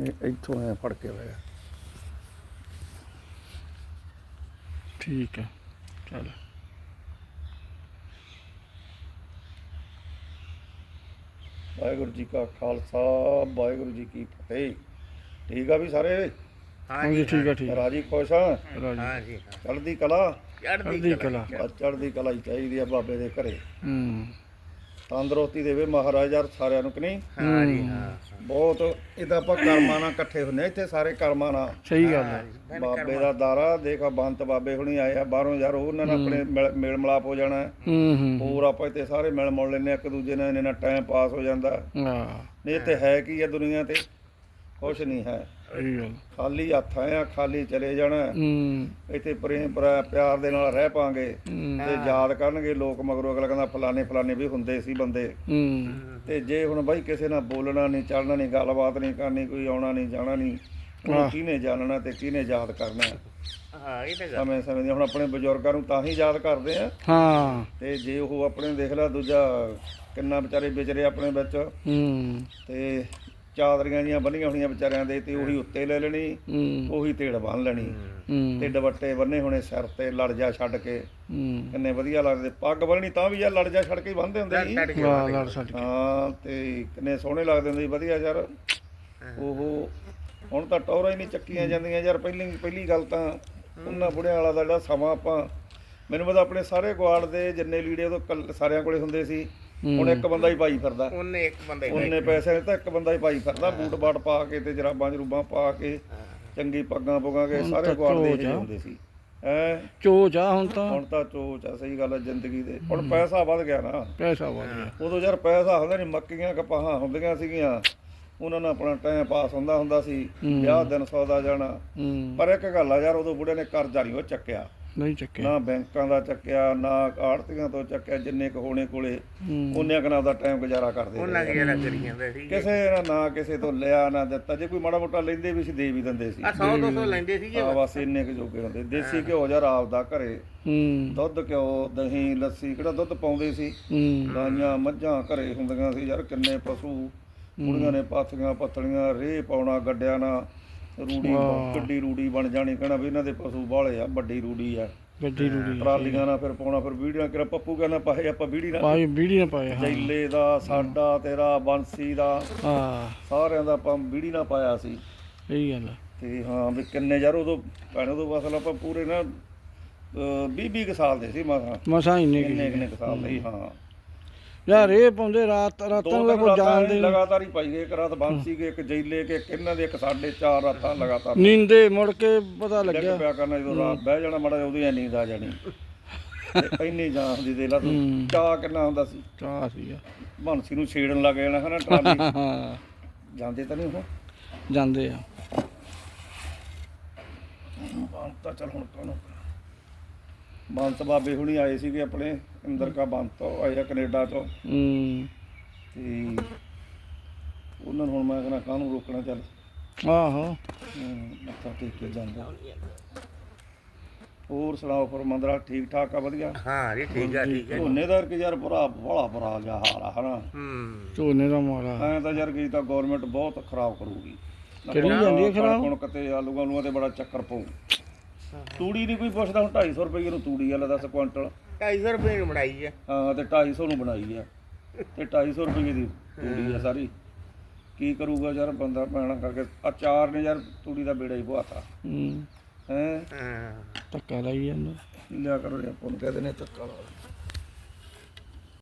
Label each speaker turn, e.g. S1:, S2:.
S1: ਇਹ ਇੱਥੋਂ ਐ ਫੜ ਕੇ ਹੋਇਆ
S2: ਠੀਕ ਹੈ ਚੱਲ।
S1: ਵਾਹਿਗੁਰੂ ਜੀ ਕਾ ਖਾਲਸਾ ਵਾਹਿਗੁਰੂ ਜੀ ਕੀ ਫਤਿਹ। ਠੀਕ ਆ ਵੀ ਸਾਰੇ?
S2: ਹਾਂਜੀ ਠੀਕ ਹੈ ਠੀਕ
S1: ਰਾਜੀ ਖੁਸ਼ ਆ?
S2: ਰਾਜੀ।
S3: ਹਾਂ ਜੀ ਹਾਂ।
S1: ਚੜ੍ਹਦੀ ਕਲਾ?
S2: ਚੜ੍ਹਦੀ ਕਲਾ।
S1: ਚੜ੍ਹਦੀ ਕਲਾ ਹੀ ਚਾਹੀਦੀ ਆ ਬਾਬੇ ਦੇ ਘਰੇ।
S2: ਹੂੰ।
S1: ਤੰਦਰੁਸਤੀ ਦੇਵੇ ਮਹਾਰਾਜ ਯਾਰ ਸਾਰਿਆਂ ਨੂੰ ਕਿ ਨਹੀਂ?
S3: ਹਾਂ ਜੀ ਹਾਂ।
S1: ਬਹੁਤ ਇਹਦਾ ਆਪਾਂ ਕਰਮਾਂ ਨਾਲ ਇਕੱਠੇ ਹੁੰਨੇ ਆ ਇੱਥੇ ਸਾਰੇ ਕਰਮਾਂ ਨਾਲ।
S2: ਸਹੀ ਗੱਲ ਹੈ।
S1: ਬਾਬੇ ਦਾ ਦਾਰਾ ਦੇਖਾ ਬੰਤ ਬਾਬੇ ਹੁਣੀ ਆਏ ਆ ਬਾਹਰੋਂ ਯਾਰ ਉਹਨਾਂ ਨਾਲ ਆਪਣੇ ਮਿਲ- ਮੇਲ ਮਿਲਾਪ ਹੋ ਜਾਣਾ। ਹੈ। ਹੋਰ ਆਪਾਂ ਇੱਥੇ ਸਾਰੇ ਮਿਲ ਮੁਲ ਲੈਨੇ ਆ, ਇੱਕ ਦੂਜੇ ਨਾਲ ਇਹਨਾਂ ਨਾਲ ਟਾਈਮ ਪਾਸ ਹੋ ਜਾਂਦਾ।
S2: ਹਾਂ।
S1: ਨਹੀਂ ਇੱਥੇ ਹੈ ਕੀ ਆ ਦੁਨੀਆ ਤੇ? ਕੁਛ ਨਹੀਂ ਹੈ।
S2: ਸਹੀ ਗੱਲ।
S1: ਖਾਲੀ ਹੱਥ ਆਏ ਆ ਖਾਲੀ ਚਲੇ ਜਾਣਾ।
S2: ਹੂੰ।
S1: ਇੱਥੇ ਪ੍ਰੇਮ ਪਿਆ- ਪਿਆਰ ਦੇ ਨਾਲ ਰਹਿ ਪਾਂਗੇ।
S2: ਹੂੰ।
S1: ਤੇ ਯਾਦ ਕਰਨਗੇ ਲੋਕ ਮਗਰੋਂ ਅਗਲਾ ਕਹਿੰਦਾ ਫਲਾਣੇ ਫਲਾਣੇ ਵੀ ਹੁੰਦੇ ਸੀ ਬੰਦੇ।
S2: ਹੂੰ।
S1: ਤੇ ਜੇ ਹੁਣ ਬਾਈ ਕਿਸੇ ਨਾਲ ਬੋਲਣਾ ਨਹੀਂ ਚੱਲਣਾ ਨਹੀਂ ਗੱਲਬਾਤ ਨਹੀਂ ਕਰਨੀ ਕੋਈ ਆਉਣਾ ਨਹੀਂ ਜਾਣਾ ਨਹੀਂ ਉਹਨੂੰ। ਕਿਹਨੇ ਜਾਣਨਾ ਤੇ ਕਿਹਨੇ ਯਾਦ ਕਰਨਾ?
S3: ਹਾਂ ਇਹ ਤਾਂ ਗੱਲ।
S1: ਸਮੇਂ ਸਮੇਂ ਦੀ ਹੁਣ ਆਪਣੇ ਬਜ਼ੁਰਗਾਂ ਨੂੰ ਤਾਂ ਹੀ ਯਾਦ ਕਰਦੇ ਆ।
S2: ਹਾਂ।
S1: ਤੇ ਜੇ ਉਹ ਆਪਣੇ ਦੇਖ ਲੈ ਦੂਜਾ ਕਿੰਨਾ ਵਿਚਾਰੇ ਵਿਚਰੇ ਆਪਣੇ ਵਿੱਚ।
S2: ਹੂੰ।
S1: ਤੇ ਚਾਦਰੀਆਂ ਜੀਆਂ ਬੰਨੀਆਂ ਹੋਣੀਆਂ ਵਿਚਾਰਿਆਂ ਦੇ ਤੇ ਉਹੀ ਉੱਤੇ ਲੈ ਲੈਣੀ ਉਹੀ ਤੇੜ ਬੰਨ ਲੈਣੀ। ਤੇ ਦੁਪੱਟੇ ਬੰਨੇ ਹੋਣੇ ਸਿਰ ਤੇ ਲੜ ਜਾ ਛੱਡ ਕੇ। ਕਿੰਨੇ ਵਧੀਆ ਲੱਗਦੇ। ਪੱਗ ਬੰਨਣੀ ਤਾਂ ਵੀ ਯਾਰ ਲੜ ਜਾ ਛੱਡ ਕੇ ਹੀ ਬੰਨਦੇ ਹੁੰਦੇ ਸੀ।
S3: ਛੱਡ ਕੇ
S2: ਵਾਹ ਲੜ ਛੱਡ ਕੇ।
S1: ਹਾਂ ਤੇ ਕਿੰਨੇ ਸੋਹਣੇ ਲੱਗਦੇ ਹੁੰਦੇ ਸੀ। ਵਧੀਆ ਯਾਰ। ਉਹ ਹੁਣ ਤਾਂ ਟੌਰਾਂ ਹੀ ਨਹੀਂ ਚੱਕੀਆਂ ਜਾਂਦੀਆਂ ਯਾਰ। ਪਹਿਲੀ ਪਹਿਲੀ ਗੱਲ ਤਾਂ ਉਹਨਾਂ ਬੁੜਿਆਂ ਵਾਲਾ ਦਾ ਜਿਹੜਾ ਸਮਾਂ ਆਪਾਂ ਮੈਨੂੰ ਪਤਾ ਆਪਣੇ ਸਾਰੇ ਗਵਾੜ ਦੇ ਜਿੰਨੇ ਲੀੜੇ ਉਹ ਕੱਲ- ਸਾਰਿਆਂ ਕੋਲੇ ਹੁੰਦੇ ਸੀ। ਹੁਣ ਇੱਕ ਬੰਦਾ ਹੀ ਪਾਈ ਫਿਰਦਾ।
S3: ਉਹਨੇ ਇੱਕ ਬੰਦਾ ਹੀ
S1: ਉਹਨੇ ਪੈਸੇ ਤਾਂ ਇੱਕ ਬੰਦਾ ਹੀ ਪਾਈ ਫਿਰਦਾ। ਬੂਟ ਬਾਟ ਪਾ ਕੇ ਤੇ ਜਰਾਬਾਂ ਜਰੂਬਾਂ ਪਾ ਕੇ ਚੰਗੀ ਪੱਗਾਂ ਪੁਗਾਂ ਕੇ ਸਾਰੇ ਗਵਾੜ ਦੇ। ਹੁੰਦੇ ਸੀ। ਹੈ?
S2: ਚੋਚ ਆ ਹੁਣ ਤਾਂ।
S1: ਹੁਣ ਤਾਂ ਚੋਚ ਆ ਸਹੀ ਗੱਲ ਆ ਜ਼ਿੰਦਗੀ ਦੇ। ਹੁਣ ਪੈਸਾ ਵੱਧ ਗਿਆ ਨਾ।
S2: ਪੈਸਾ ਵਧ ਗਿਆ।
S1: ਉਦੋਂ ਯਾਰ ਪੈਸਾ ਹੁੰਦਾ ਨਹੀਂ ਮੱਕੀਆਂ ਕਪਾਹਾਂ ਹੁੰਦੀਆਂ ਸੀਗੀਆਂ। ਉਹਨਾਂ ਨਾਲ ਆਪਣਾ ਟਾਈਮ ਪਾਸ ਹੁੰਦਾ ਹੁੰਦਾ ਸੀ। ਵਿਆਹ ਦਿਨ ਸੌਦਾ ਜਾਣਾ। ਪਰ ਇੱਕ ਗੱਲ ਆ ਯਾਰ ਉਦੋਂ ਬੁੜੇ ਨੇ ਕਰਜ਼ਾ ਨਹੀਂ ਉਹ ਚੱਕਿਆ।
S2: ਨਹੀਂ ਚੱਕਿਆ।
S1: ਨਾ ਬੈਂਕਾਂ ਦਾ ਚੱਕਿਆ ਨਾ ਆੜਤੀਆਂ ਤੋਂ ਚੱਕਿਆ ਜਿੰਨੇ ਕੁ ਹੋਣੇ ਕੋਲੇ ਉਹਨੇ ਕਨਾ ਦਾ ਟਾਈਮ ਗੁਜ਼ਾਰਾ ਕਰਦੇ
S3: ਉਹਨਾਂ। ਕੀ ਜਰਾ ਕਰੀ ਜਾਂਦਾ ਸੀ
S1: ਕਿਸੇ ਨੇ ਨਾ ਕਿਸੇ ਤੋਂ ਲਿਆ ਨਾ ਦਿੱਤਾ। ਜੇ ਕੋਈ ਮਾੜਾ ਮੋਟਾ ਲੈਂਦੇ ਵੀ ਸੀ ਦੇ ਵੀ ਦਿੰਦੇ ਸੀ।
S3: ਆ 100 200 ਲੈਂਦੇ ਸੀਗੇ
S1: ਆ ਬਸ। ਇੰਨੇ ਕੁ ਜੋਗੇ ਹੁੰਦੇ। ਦੇਸੀ ਘਿਓ ਯਾਰ ਆਪਦਾ ਘਰੇ।
S2: ਹੂੰ।
S1: ਦੁੱਧ ਘਿਓ ਦਹੀਂ ਲੱਸੀ ਕਿਹੜਾ ਦੁੱਧ ਪਾਉਂਦੇ ਸੀ?
S2: ਹੂੰ।
S1: ਗਾਈਆਂ ਮੱਝਾਂ ਘਰੇ ਹੁੰਦੀਆਂ ਸੀ। ਯਾਰ ਕਿੰਨੇ ਪਸ਼ੂ ਕੁੜੀਆਂ ਨੇ ਪਾਥੀਆਂ ਪੱਤਲੀਆਂ ਰੇਹ ਪਾਉਣਾ ਗੱਡਿਆਂ ਨਾਲ। ਰੂੜੀ। ਕਿੱਡੀ ਰੂੜੀ ਬਣ ਜਾਣੀ ਕਹਿਣਾ ਵੀ ਇਹਨਾਂ ਦੇ ਪਸ਼ੂ ਬਾਹਲੇ ਆ ਵੱਡੀ ਰੂੜੀ ਆ।
S2: ਗੱਡੀ ਰੂੜੀ
S1: ਟਰਾਲੀਆਂ ਨਾਲ ਫਿਰ ਪਾਉਣਾ ਫਿਰ ਵੀਡੀਆਂ ਕਿਹੜਾ ਪੱਪੂ ਕਹਿੰਦਾ ਪਾਏ ਆਪਾਂ ਵੀੜੀ ਨਾਲ।
S2: ਬੀੜੀ ਨਾ ਪਾਏ ਹਾਂ।
S1: ਜੈਲੇ ਦਾ ਸਾਡਾ ਤੇਰਾ ਬੰਸੀ ਦਾ।
S2: ਹਾਂ।
S1: ਸਾਰਿਆਂ ਦਾ ਆਪਾਂ ਵੀੜੀ ਨਾਲ ਪਾਇਆ ਸੀ।
S2: ਸਹੀ ਗੱਲ।
S1: ਤੇ ਹਾਂ ਵੀ ਕਿੰਨੇ ਯਾਰ ਉਦੋਂ ਭੈਣ ਉਦੋਂ ਬਸਲ ਆਪਾਂ ਪੂਰੇ ਨਾ 20 20 ਸਾਲ ਦੇ ਸੀ ਮਸਾਂ।
S2: ਮਸਾਂ ਇੰਨੇ
S1: ਕਿੰਨੇ ਸਾਲ ਦੇ ਸੀ, ਹਾਂ।
S2: ਯਾਰ ਇਹ ਪਾਉਂਦੇ ਰਾਤ ਰਾਤਾਂ
S1: ਦੋ
S2: ਕੋਈ ਜਾਣਦੇ ਨੀ।
S1: ਲਗਾਤਾਰ ਹੀ ਪਾਈ ਗਏ ਇੱਕ ਰਾਤ ਬੰਸੀ ਗਏ ਇੱਕ ਜੈਲੇ ਕੇ ਇੱਕ ਇਹਨਾਂ ਦੇ ਇੱਕ ਸਾਡੇ ਚਾਰ ਰਾਤਾਂ ਲਗਾਤਾਰ।
S2: ਨੀਂਦੇ ਮੁੜ ਕੇ ਪਤਾ ਲੱਗਿਆ।
S1: ਪਿਆ ਕਰਨਾ ਜਦੋਂ ਰਾਤ ਬਹਿ ਜਾਣਾ ਮੜਾ ਉਹਦੀ ਨੀਂਦ ਆ ਜਾਣੀ। ਇੰਨੀ ਜਾਨ ਦੀ ਦੇ ਲਾ ਤੂੰ। ਚਾਹ ਕਿੰਨਾ ਹੁੰਦਾ ਸੀ?
S2: ਚਾਹ ਸੀਗਾ
S1: ਬੰਸੀ ਨੂੰ ਛੇੜਨ ਲੱਗ ਜਾਣਾ ਹਨਾ ਟਰਾਲੀ। ਜਾਂਦੇ ਤਾਂ ਨਹੀਂ ਉਹ?
S2: ਜਾਂਦੇ ਆ।
S1: ਬੰਤ ਚਲ ਹੁਣ ਕਾਹਨੂੰ ਬੰਤ ਬਾਬੇ ਹੁਣੀ ਆਏ ਸੀਗੇ ਆਪਣੇ ਇੰਦਰ ਕਾ ਬੰਤ ਆਏ ਆ ਕੈਨੇਡਾ ਤੋਂ।
S2: ਹੂੰ।
S1: ਤੇ ਉਹਨਾਂ ਨੂੰ ਹੁਣ ਮੈਂ ਕਹਿੰਦਾ ਕਾਹਨੂੰ ਰੋਕਣਾ ਚੱਲ।
S2: ਆਹੋ।
S1: ਹਮ, ਮੱਥਾ ਟੇਕ ਕੇ ਜਾਂਦਾ। ਹੋਰ ਸੁਣਾਓ ਫਿਰ ਮੰਦਰਾ ਠੀਕ ਠਾਕ ਆ ਵਧੀਆ?
S3: ਹਾਂ ਜੀ ਠੀਕ ਆ ਠੀਕ ਆ
S1: ਝੋਨੇ ਦਾ ਕਿ ਯਾਰ ਬੜਾ ਬੜਾ ਬੜਾ ਜਿਹਾ ਹਾਲ ਆ ਹਨਾ?
S3: ਹੂੰ।
S2: ਝੋਨੇ ਦਾ ਮਾਰਾ
S1: ਐਂ ਤਾਂ ਯਾਰ ਕੀ ਤਾਂ ਗਵਰਨਮੈਂਟ ਬਹੁਤ ਖਰਾਬ ਕਰੂਗੀ।
S2: ਕਰੀ ਜਾਂਦੀ ਹੈ ਖਰਾਬ।
S1: ਕਣਕ ਤੇ ਆਲੂ ਆਲੂਆਂ ਤੇ ਬੜਾ ਚੱਕਰ ਪਊ। ਤੂੜੀ ਨਹੀਂ ਕੋਈ ਪੁੱਛਦਾ ਹੁਣ 250 ਰੁਪਏ ਨੂੰ ਤੂੜੀ ਆ ਲੈ 10 ਕੁਇੰਟਲ
S3: 250 ਰੁਪਏ ਨੂੰ ਬਣਾਈ ਆ।
S1: ਹਾਂ ਤੇ 250 ਨੂੰ ਬਣਾਈ ਆ। ਤੇ 250 ਰੁਪਏ ਦੀ ਤੂੜੀ ਆ ਸਾਰੀ। ਕੀ ਕਰੂਗਾ ਯਾਰ ਬੰਦਾ ਪੈਣਾ ਕਰਕੇ। ਆ ਚਾਰ ਨੇ ਯਾਰ ਤੂੜੀ ਦਾ ਬੇੜਾ ਹੀ ਬੁਆਤਾ
S2: ਹੂੰ।
S1: ਹੈ?
S3: ਹਾਂ।
S2: ਧੱਕਾ ਲਾਈ ਜਾਂਦਾ।
S1: ਲਿਆ ਕਰੋ ਜੀ ਆਪਾਂ ਨੂੰ। ਕਹਦੇ ਨੇ ਧੱਕਾ ਲਾ